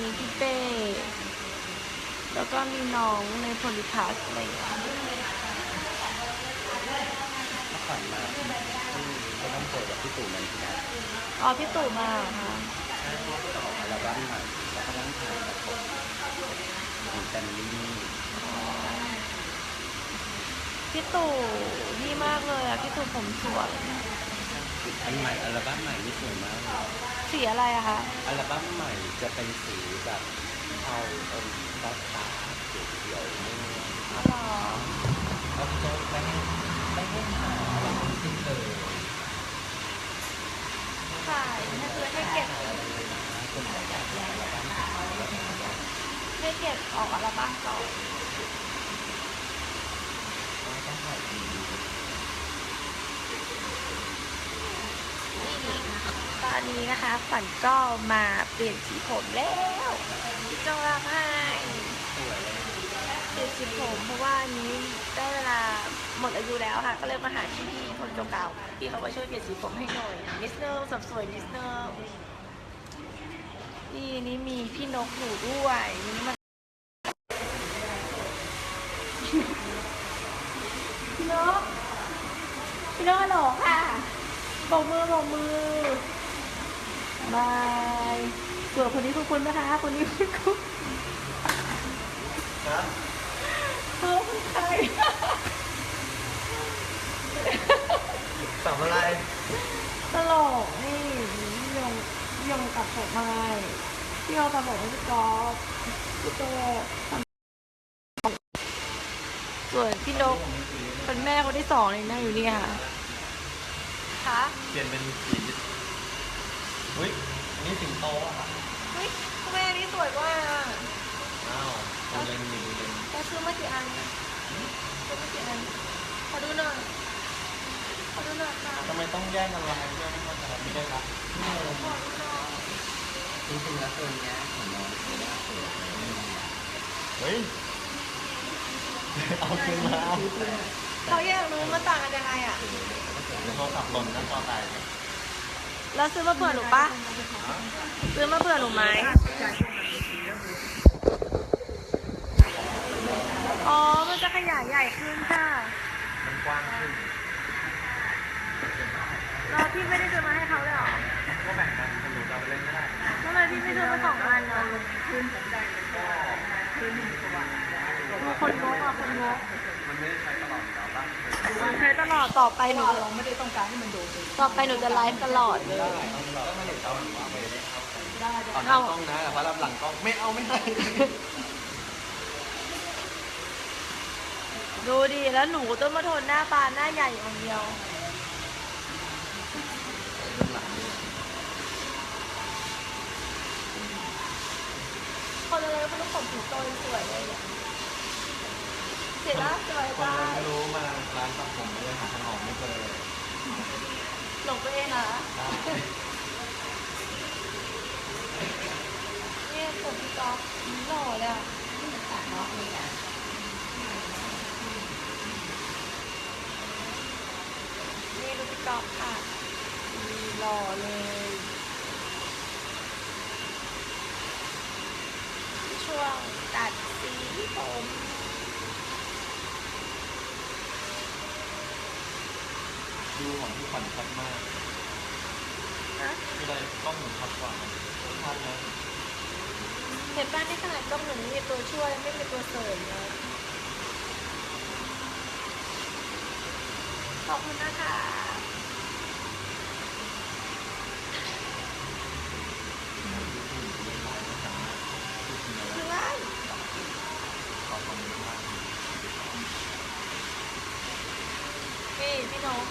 มีพี่เป้ แล้วก็มีน้องในโพลิพัสอะไรอย่างเงี้ยเมื่อก่อนมาที่ก็ต้องเปิดกับพี่ตู่มันที่นั่นอ๋อพี่ตู่มาเหรอคะใช่เพราะว่ออกอัลบั้มใหม่แล้วก็นั่งถ่ายกับผมของแฟมิลี่พี่ตู่นี่มากเลยอะพี่ตู่ผมสวย อันใหม่อัลบั้มใหม่นี่สวยมากเลยสีอะไรอะคะอัลบั้มใหม่จะเป็นสีแบบเทาอมฟ้าฟ้าๆเขียวๆม่วงอ๋อเหรอเขาจะไม่ให้ไม่ให้หาอะไรทั้งสิ้นเลยใช่ให้คือให้เก็บคนไหนอยากได้อัลบั้มสุดท้ายแล้วก็บอกว่าให้เก็บออกอัลบั้มก่อน ต้องถ่ายดี นี่ ตอนนี้นะคะฝันก็มาเปลี่ยนสีผมแล้วพี่โจรักให้เปลี่ยนสีผมเพราะว่านี้ได้เวลาหมดอายุแล้วค่ะก็เลยมาหาที่พี่คนเก่าๆพี่เขามาช่วยเปลี่ยนสีผมให้หน่อยนิดนึงสับสวยนิดนึงนี่นี่มีพี่นกอยู่ด้วยนี่มันพี่นกพี่นกฮัลโหลค่ะบอกมือบอกมือ บายส่วนคนนี้คุณคุณนะคะคนนี้คุณคุณครับเออคุณใครสองอะไร ตลกนี่พี่ยงพี่ยงตัดผมมาพี่ยงตัดผมให้พี่กอล์ฟพี่โตส่วนพี่นกเป็นแม่คนที่สองเลยนั่งอยู่นี่ค่ะคะเปลี่ยนเป็นสี เฮ้ยอันนี้สิงโตอะเฮ้ยทำไมอันนี้สวยกว่าอะอ้าวดูเลนมีดูเลนแกซื้อมากี่อันซื้อมากี่อันขอดูหน่อยขอดูหน่อยค่ะทำไมต้องแย่งกันละด้วยไม่เข้าใจไม่ได้รับขอดูหน่อยจริงๆแล้วตัวเนี้ยของน้องคือว่าสวยเฮ้ยเอาขึ้นมาเขาอยากรู้มันต่างกันยังไงอะเดี๋ยวโทรศัพท์หล่นหน้าจอตายเลย แล้วซื้อมาเผื่อหนูปะซื้อมาเผื่อหนูไหมอ๋อ มันจะขยายใหญ่ขึ้นค่ะมันกว้างขึ้นแล้วพี่ไม่ได้ซื้อมาให้เขาเลยเหรอ ก็แบ่งกันคนหนูจะเอาไปเล่นก็ได้ทำไมพี่ไม่ซื้อมาสองอันอะก็ดูคนงกอะคนงกมันไม่ได้ใช้ตลอดอยู่แล้วป่ะ ใช้ตลอดต่อไปหนูเราไม่ได้ต้องการให้มันโดดเลยต่อไปหนูจะไลฟ์ตลอดเลยได้ต้องเราก็ไม่เห็นเอาหนูเอาไปเล่นเอาไปได้ได้ตอนหน้ากล้องนะแต่ว่ารับหลังกล้องไม่เอาไม่ให้ดูดิแล้วหนูต้องมาทนหน้าบานหน้าใหญ่อย่างเดียว คนอะไรก็ต้องผมถึงโตยังสวยเลย อะเสร็จแล้วสวยคนได้ไม่รู้มาร้านตัดผมไม่ได้หาทางออกไม่เจอเลยหลงตัวเองเหรอเนี่ยผมพี่ก๊อฟหล่อเลยอะนี่ดูพี่ก๊อฟค่ะหล่อเลยช่วงตัดสีผม ดูของที่ขวัญชัดมากนะคืออะไรกล้องหนูชัดกว่ามันชัดนะเห็นบ้านที่ขนาดกล้องหนูไม่มีตัวช่วยไม่มีตัวเสริมเลยขอบคุณนะคะคือว่านี่พี่นก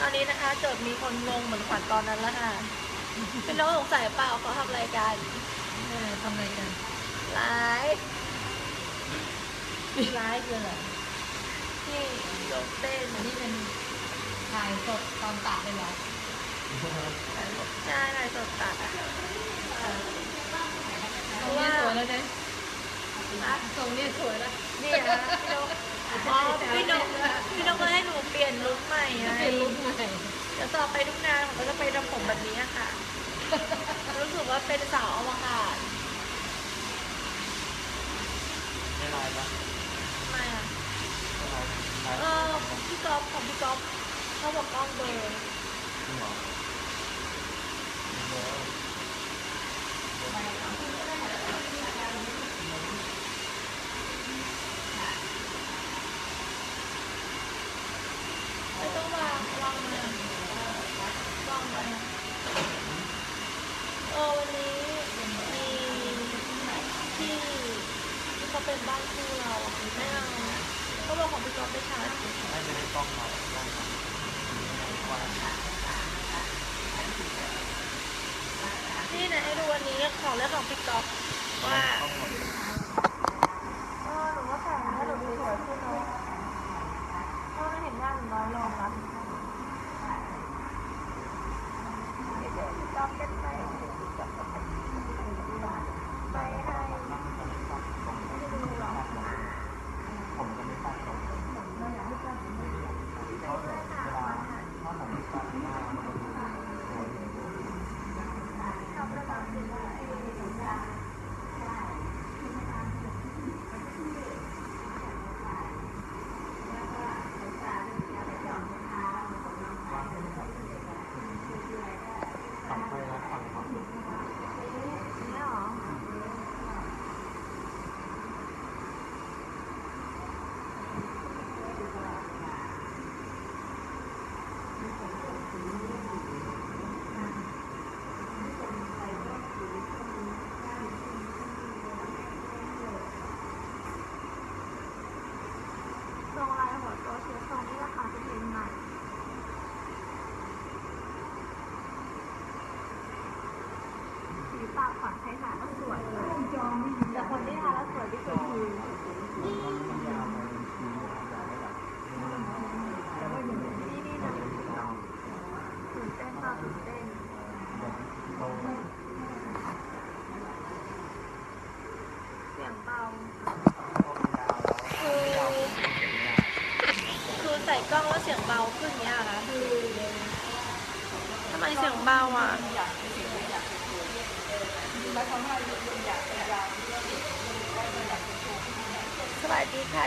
ตอนนี้นะคะเกิดมีคนงงเหมือนขวัญตอนนั้นแล้วค่ะพี่นกสงสัยเปล่าเขาทำรายการเออทำอะไรกันไลฟ์ไลฟ์เลยเหรอที่ยกเต้นอันนี้เป็นถ่ายสดตอนตัดเลยเหรอใช่ไลฟ์สดตัดอะตรงนี้สวยแล้ว เนี่ยนะตรงนี้สวยแล้วนี่นะพี่นก พี่นกพี่นกก็ให้หนูเปลี่ยนลุคใหม่ไงเป็นลุคใหม่ เดี๋ยวต่อไปทุกงานผมก็จะไปทำผมแบบนี้ค่ะ รู้สึกว่าเป็นสาวอวกาศไม่ลายปะไม่อะไม่ลเออพี่ก๊อฟของพี่ก๊อฟเขาบอกกล้องเบลอไป เป็นบ้านคู่เราไม่เอาเขาบอกของพี่ก๊อฟไปชาร์จไม่ไม่ได้กล้องเรากล้องเราว่านี่นะให้ดูวันนี้ของเรื่องของพี่ก๊อฟว่า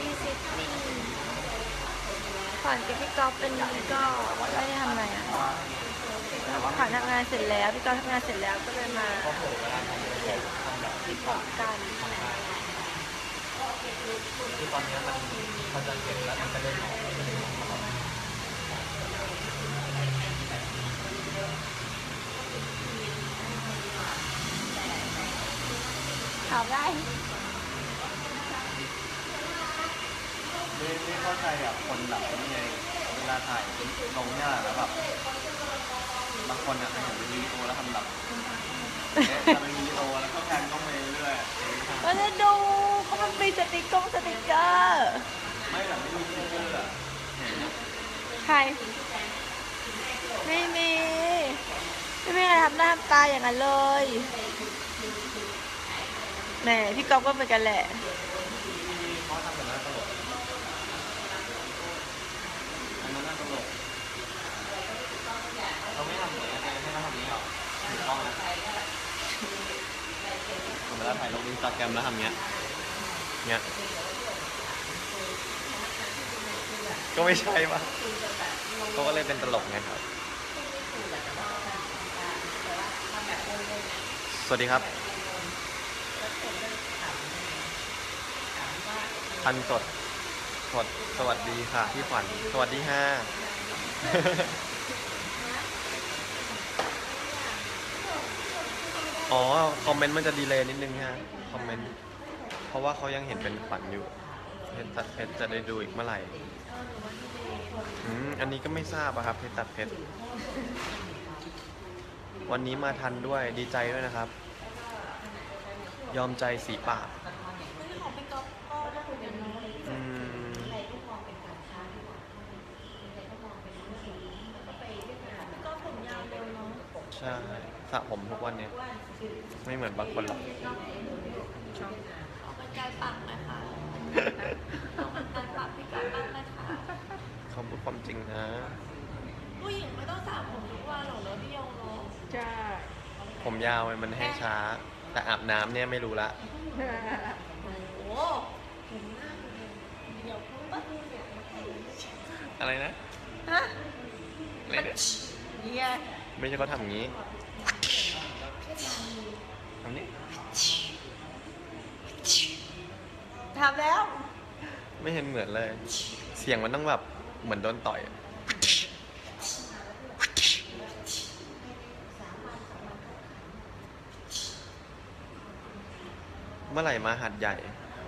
ที่ซิดนีย์ขวัญกับพี่ก๊อฟเป็นก็ไม่ได้ทำอะไรอะขวัญทำงานเสร็จแล้วพี่ก๊อฟทำงานเสร็จแล้วก็เลยมาเห็นคลิปขอกันคือตอนนี้มันมันจะเก็บแล้วมันจะได้หอมมันจะได้หอมถามได้ ไม่ไม่เข้าใจอะคนแบบนี่ไงเวลาถ่ายลงเนี่ยแล้วแบบบางคนอะเห็นเป็นวิดีโอแล้วทำแบบเนี่ยทำเป็นวิดีโอแล้วก็แพนกล้องไปเรื่อยๆอะมาจะดูก็มันมีสติกเกอร์สติกเกอร์ไม่แบบไม่มีฟิลเตอร์อะเห็นไหมใคร ไม่มี ไม่มีใครทำหน้าทำตาอย่างนั้นเลยแหมพี่ก๊อฟก็เหมือนกันแหละ ที่เขาทำแบบนั้นตลกอันนั้นน่าตลกเขาไม่ทำเหมือนกันให้เขาทำนี้หรอถูกต้องนะผมเว ลงอินสตาแกรมแล้วทำเงี้ย เงี้ย ก็ไม่ใช่ปะเขาก็เลยเป็นตลกไงครับ สวัสดีครับ พันสดสดสวัสดีค่ะพี่ขวัญ สวัสดีค่ะ อ๋อ คอมเมนต์มันจะดีเลย์นิดนึงฮะ คอมเมนต์ เพราะว่าเขายังเห็นเป็นขวัญอยู่เพชรตัดเพชรจะได้ดูอีกเมื่อไหร่อืมอันนี้ก็ไม่ทราบอะครับเพชรตัดเพชร วันนี้มาทันด้วยดีใจด้วยนะครับ ยอมใจสีปาก ของพี่ก๊อฟก็ได้คุยกันเนาะ อืม พี่ก๊อฟผมยาวเร็วเนาะ ใช่สระผมทุกวันเนี่ยไม่เหมือนบางคนหรอกออกกำลังกายปากนะคะออกกำลังกายปากพี่ก๊อฟบ้างนะคะเขาพูดความจริงนะ ผู้หญิงไม่ต้องสระผมทุกวันหรอกเนอะพี่ยงเนาะใช่ผมยาวมันแห้งช้า แต่อาบน้ำเนี่ยไม่รู้ละโอ้โหผมหน้าเดี๋ยวพูดปั๊บอะไรนะผฮะอะไรเนี่ยนี่ ไงไม่ใช่เขาทำอย่างนี้ทำนี้ทำแล้ว ไม่เห็นเหมือนเลย เสียงมันต้องแบบเหมือนโดนต่อยอะเมื่อไหร่มาหัดใหญ่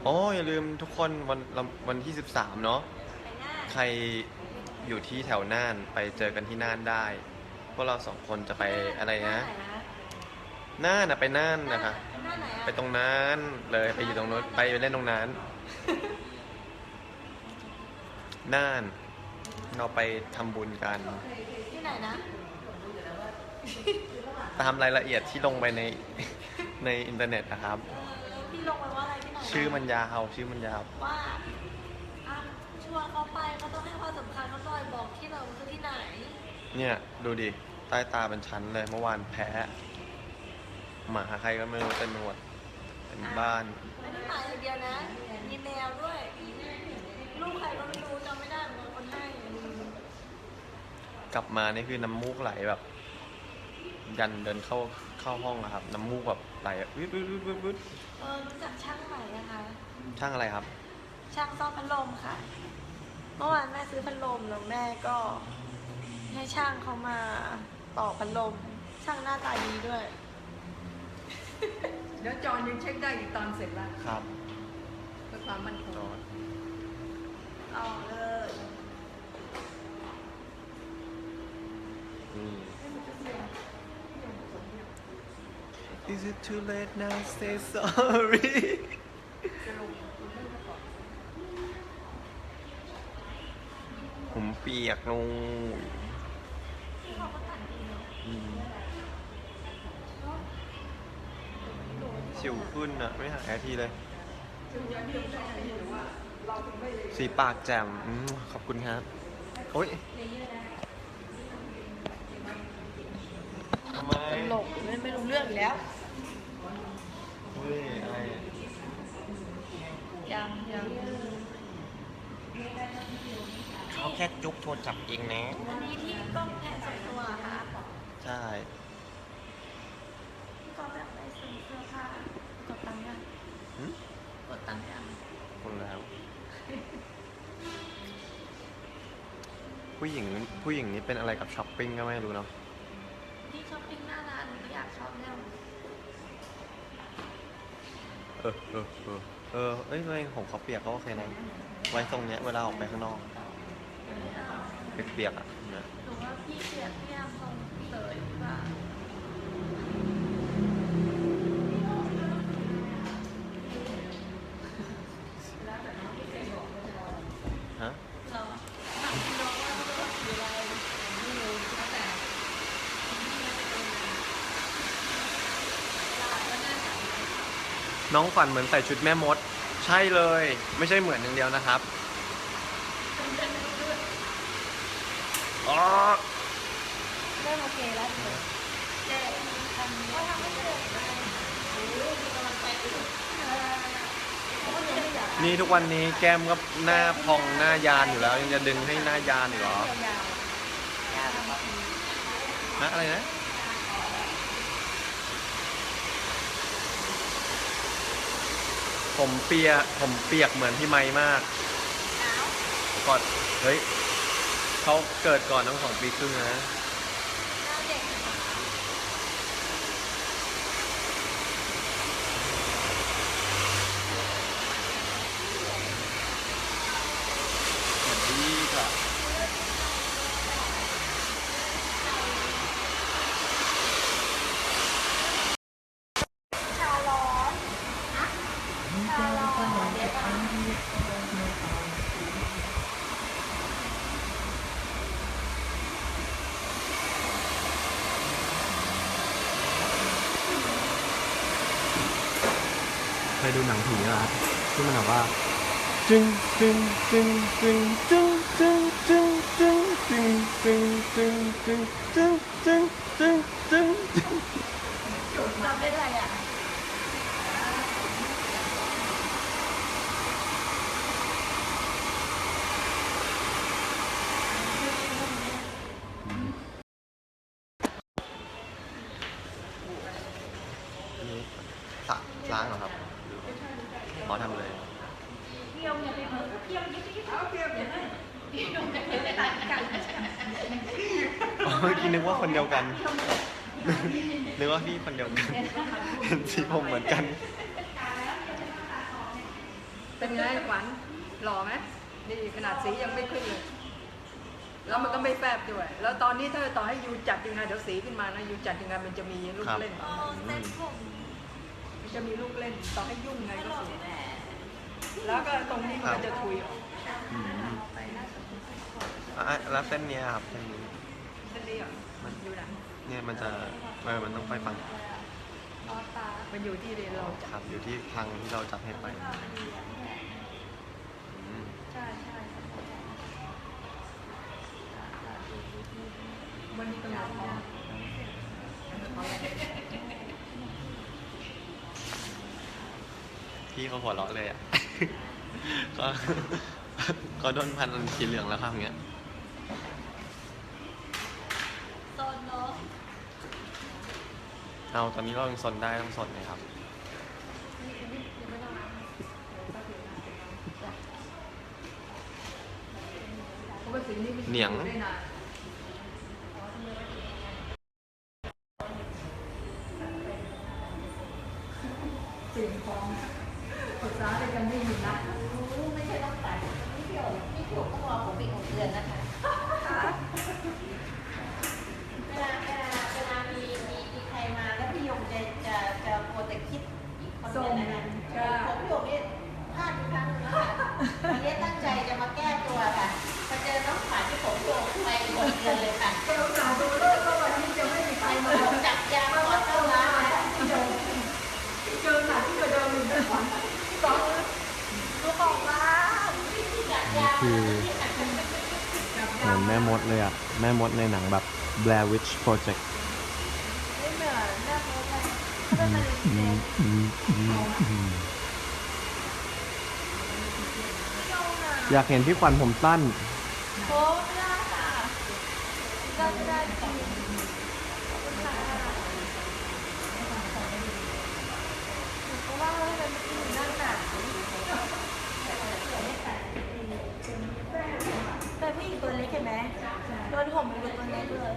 อ๋ออย่าลืมทุกคนวันวันที่ 13 เนาะไปหน้าใครอยู่ที่แถวน่านไปเจอกันที่น่านได้ พวกเราสองคนจะไปอะไรนะหน้าไหนน่านนะไปน่านนะคะ หน้าไหนอะไปตรงนั้นเลยไปอยู่ตรงนู้นไปเล่นตรงนั้นน่าน เราไปทำบุญกัน ที่ไหนนะ ตามรายละเอียดที่ลงไปใน ในอินเทอร์เน็ตนะครับ เออพี่ลงไปว่าอะไรที่ไหนนะชื่อมันยาวชื่อมันยาว ว่าอะชวนเขาไปเขาต้องให้ความสำคัญเขาหน่อยบอกที่เราคือที่ไหน เนี่ยดูดิ ใต้ตาเป็นชั้นเลยเมื่อวานแพ้ หมาใครก็ไม่รู้เต็มไปหมดเป็นบ้าน ไม่ได้หมายอย่างเดียวนะ มีแนวด้วย ลูกใครก็ไม่รู้จำไม่ได้เหมือนกันคนให้กลับมานี่คือน้ำมูกไหลแบบ ยันเดินเข้าเข้าห้องอะครับ น้ำมูกแบบไหลอะวึดวึดวึดวึดวึดเออรู้จักช่างใหม่นะคะ ช่างอะไรครับ ช่างซ่อมพัดลมค่ะ เมื่อวานแม่ซื้อพัดลมแล้วแม่ก็ ให้ช่างเขามาต่อพัดลม ช่างหน้าตาดีด้วย เดี๋ยวจอนยังเช็คได้อีกตอนเสร็จแล้วครับเพื่อความมั่นคจงอดเอาเลยนี่ Is it too late now say sorry ผมเปียกลง พี่เขาก็ตัดดีเนาะ อืม สิวขึ้นอะไม่หายสักทีเลย สีปากแจ่มอืมขอบคุณครับ โอ้ยทำไมตลกไม่ไม่รู้เรื่องอีกแล้ว เฮ้ยอะไรอะยังยังเขาแค่จุ๊บโทรจับเองนะอันนี้ที่กล้องแพนสองตัวค่ะ ใช่ พี่กล้องแบบได้ซื้อเสื้อผ้ากดตังค์ยัง หึ กดตังค์ยัง คน แล้ว ผู้หญิงผู้หญิงนี้เป็นอะไรกับช้อปปิ้งก็ไม่รู้เนาะพี่ช้อปปิ้งหน้าร้านหนูก็อยากช็อปแล้วเออเออเออเออเอ้ยไม่ผมเขาเปียกก็โอเคนะไว้ตรงเนี้ยเวลาออกไปข้างนอกเปียกๆอะเนี่ยหนูว่าพี่เสียพี่ยามทรงเลยว่าฮะ เหรอถามพี่น้องว่าเขาจะสีอะไรไม่รู้แล้วแต่ น้องขวัญเหมือนใส่ชุดแม่มด ใช่เลย ไม่ใช่เหมือนอย่างเดียวนะครับอ๋อเริ่มโอเคแล้วเจ๊ทำว่าทำไม่เสร็จเลยโอ้ยมีกำลังใจอยู่เออเขาก็ยังไม่อยากนี่ทุกวันนี้แก้มก็หน้าพองหน้ายานอยู่แล้ว ยังจะดึงให้หน้ายานอีกเหรอยาวๆยาวครับฮะอะไรนะ ผมเปียกผมเปียกเหมือนพี่ไม้มากหนาวก่อนเฮ้ยเขาเกิดก่อนตั้งสองปีครึ่งนะ หน้าเด็กนะคะ เหมือนพี่ค่ะ ชาร้อนชาร้อนเดี๋ยวก่อน เค ยดูหนังผีป่ะที่มันแบบว่าจึงจึงจึงจึงจึงจึงจึงจึงจึงจึงจึงจึงจึงจึงจึงจึงจึงจำได้อะ ล้างเหรอครับหมอทำเลย เอาเปรียบอย่างนั้น อ๋อ เมื่อกี้นึกว่าคนเดียวกัน นึกว่าพี่คนเดียวกัน เห็นสีผมเหมือนกัน เป็นไงขวัญหล่อไหมนี่ขนาดสียังไม่ขึ้นเลย แล้วมันก็ไม่แฟบด้วย แล้วตอนนี้ถ้าต่อให้ยูจัดยังไงเดี๋ยวสีขึ้นมานะยูจัดยังไงมันจะมีลูกครับเล่นโอ้เซ็ตผมมันจะมีลูกเล่นต่อให้ยุ่งไงก็สวยแล้วก็ตรงนี้มันก็จะทุยออกอืมอะแล้วเส้นเนี้ยครับเส้นนี้เส้นนี้ อะมันอยู่ไหนเนี่ยมันจะเออมันต้องไปฝั่งรอตามันอยู่ที่เราจัดครับอยู่ที่ทางที่เราจับให้ไปอืมใช่ใช่วันนี้ก็หนาวพอพี่เขาหัวเราะเลยอะก็ก็โดนพันสีเหลืองแล้วครับอย่างเงี้ย โซนเนาะ เอาตอนนี้เรายังสนได้ต้องสนเลยครับเพราะว่าสีนี้มันเหนียงอได้นานเสียงของปรึกษาด้วยกันได้ยินนะ ไม่ใช่ต้องตัดพี่พี่โอ๋พี่พี่โอ๋ต้องรอผมอีกหกเดือนนะคะ เวลาเวลาเวลามีมีมีใครมาแล้วพี่โยมจะจะจะโมวแต่คิด อีกคนเดียวนะคะผมพี่โยมนี่พลาดทุกครั้งเลยค่ะวันนี้ตั้งใจจะมาแก้ตัวค่ะพอเจอน้องขวัญที่ผมโยมไปหมดเดือนเลยค่ะเจ้าสาวดูเลิกว่าวันนี้จะไม่มีใครมาผมจับยาก่อนเข้าร้านแล้วเจอหนักที่กว่าเดิมอีกนะขวัญสองลูกของบ้านจับยาคือจับเหยามือนแม่มดเลยอะ แม่มดในหนังแบบ Blair Witch Project ไม่เหมือนแม่โมเลยเขาเป็นมะเร็ง อยากเห็นพี่ขวัญผมสั้นโอ้ไม่ได้ค่ะก็ไม่ได้จริงขอบคุณค่ะหนูก็ว่าเราให้เป็นผู้หญิงนั่นน่ะแต่ผู้หญิงตัวเล็กเห็นไหมโดนผมเป็นตัวเล็กเลย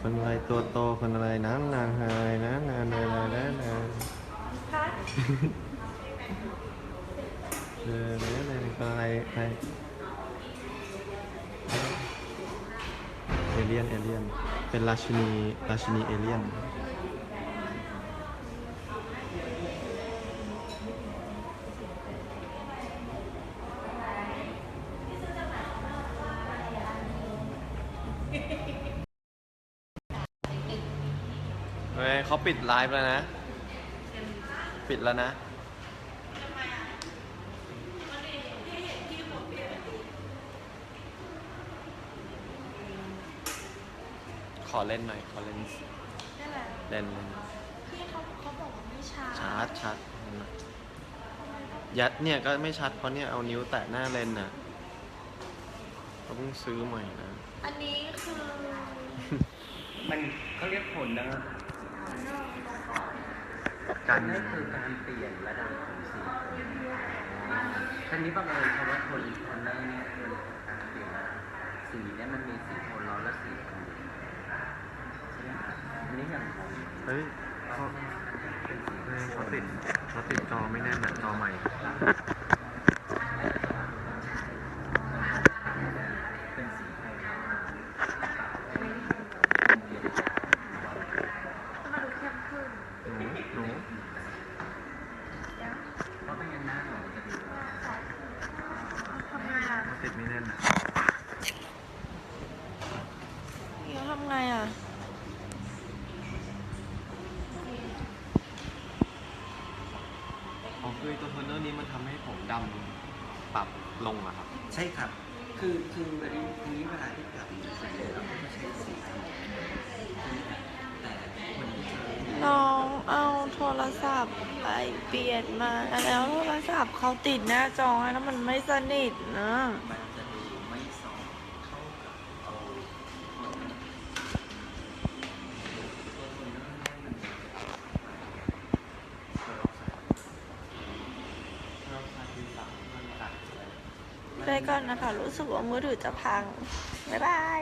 คนอะไรตัวโตคนอะไรน้ำนางไฮน้ำนานเลยนะนะนะค่ะเออเนี่ยเนี่คนอะไรใครเอเลียนเอเลียนเป็นราชินีราชินีเอเลียน ปิดไลฟ์แล้วนะ ปิดแล้วนะ ขอเล่นหน่อย ขอเล่นนั่นแหละเล่นเล่นพี่เขาเขาบอกว่าไม่ช้าชาร์จชัดยัดเนี่ยก็ไม่ชัดเพราะเนี่ยเอานิ้วแตะหน้าเลนน่ะเขาเพิ่งซื้อใหม่นะ อันนี้คือ มันเขาเรียกผลนะ กันนั่นคือการเปลี่ยนระดับของสีทีนี้บังเอิญคำว่าโทนโทนเนอร์เนี่ยมันคือการเปลี่ยนระดับสีเนี่ยมันมีสีโทนร้อนและสีโทนเย็นใช่ไหมครับอันนี้อย่างของเฮ้ยเขาเป็นสีเฮ้ยเขาติดเขาติดจอไม่แน่นอะจอใหม่ เป็นสีโทน มาดูเข้มขึ้น หนูหนู เพราะไม่งั้นหน้าเราจะดู ทำไงอะ เขาติดไม่แน่นอะ นี่เขาทำไงอะ อ๋อคื อตัวโทนเนอร์นี้มันทำให้ผมดำปรับลงอะครับ ใช่ครับ คือคืออันนี้ทีนี้เวลาที่ปรับสีเราก็จะใช้สีทองแต่คนที่ใช้น้องเอาโทรศัพท์ไปเปลี่ยนมาแล้วโทรศัพท์เขาติดหน้าจอแล้วมันไม่สนิทนะ มันจะดูไม่สอดเข้ากับตัว ไป ก่อนนะคะ รู้สึกว่ามือถือจะพัง บ๊ายบาย